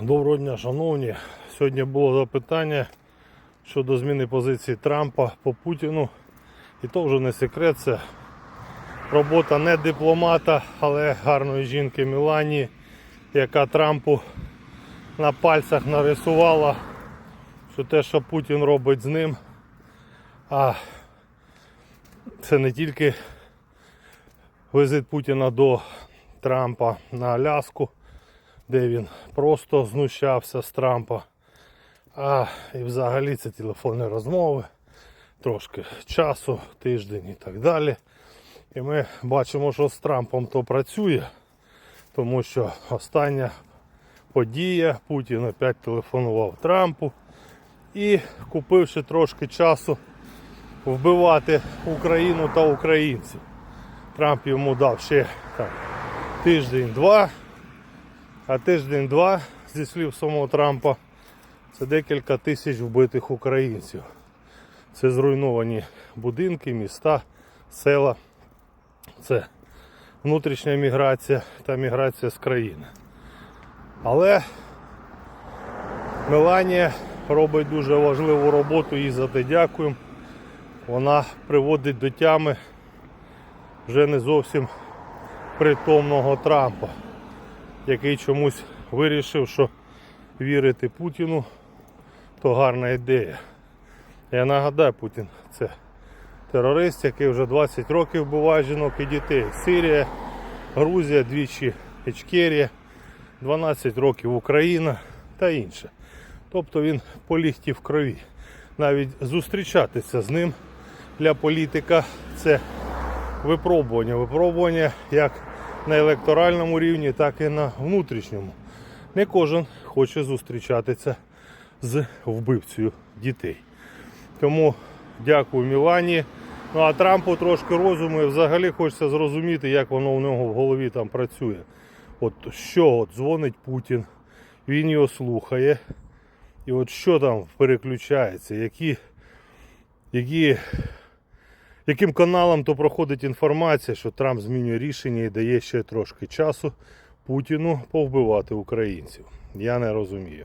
Доброго дня, шановні. Сьогодні було запитання щодо зміни позиції Трампа по Путіну. І то вже не секрет, це робота не дипломата, але гарної жінки Мілані, яка Трампу на пальцях нарисувала, що те, що Путін робить з ним, а це не тільки визит Путіна до Трампа на Аляску, де він просто знущався з Трампа. А і взагалі це телефонні розмови, трошки часу, тиждень і так далі. І ми бачимо, що з Трампом то працює, тому що остання подія Путін опять телефонував Трампу і купивши трошки часу вбивати Україну та українців. Трамп йому дав ще тиждень-два, а тиждень-два, зі слів самого Трампа, це декілька тисяч вбитих українців. Це зруйновані будинки, міста, села. Це внутрішня міграція та міграція з країни. Але Меланія робить дуже важливу роботу, їй за те дякуємо. Вона приводить до тями вже не зовсім притомного Трампа, який чомусь вирішив, що вірити Путіну то гарна ідея. Я нагадаю, Путін це терорист, який вже 20 років вбиває жінок і дітей. Сирія, Грузія, двічі Ічкерія, 12 років Україна та інше. Тобто він полігтів в крові. Навіть зустрічатися з ним для політика це випробування. Випробування як на електоральному рівні, так і на внутрішньому. Не кожен хоче зустрічатися з вбивцею дітей. Тому дякую Мілані. Ну а Трампу трошки розуму і взагалі хочеться зрозуміти, як воно у нього в голові там працює. От що от дзвонить Путін, він його слухає. І от що там переключається, які, які, яким каналом то проходить інформація, що Трамп змінює рішення і дає ще трошки часу Путіну повбивати українців. Я не розумію.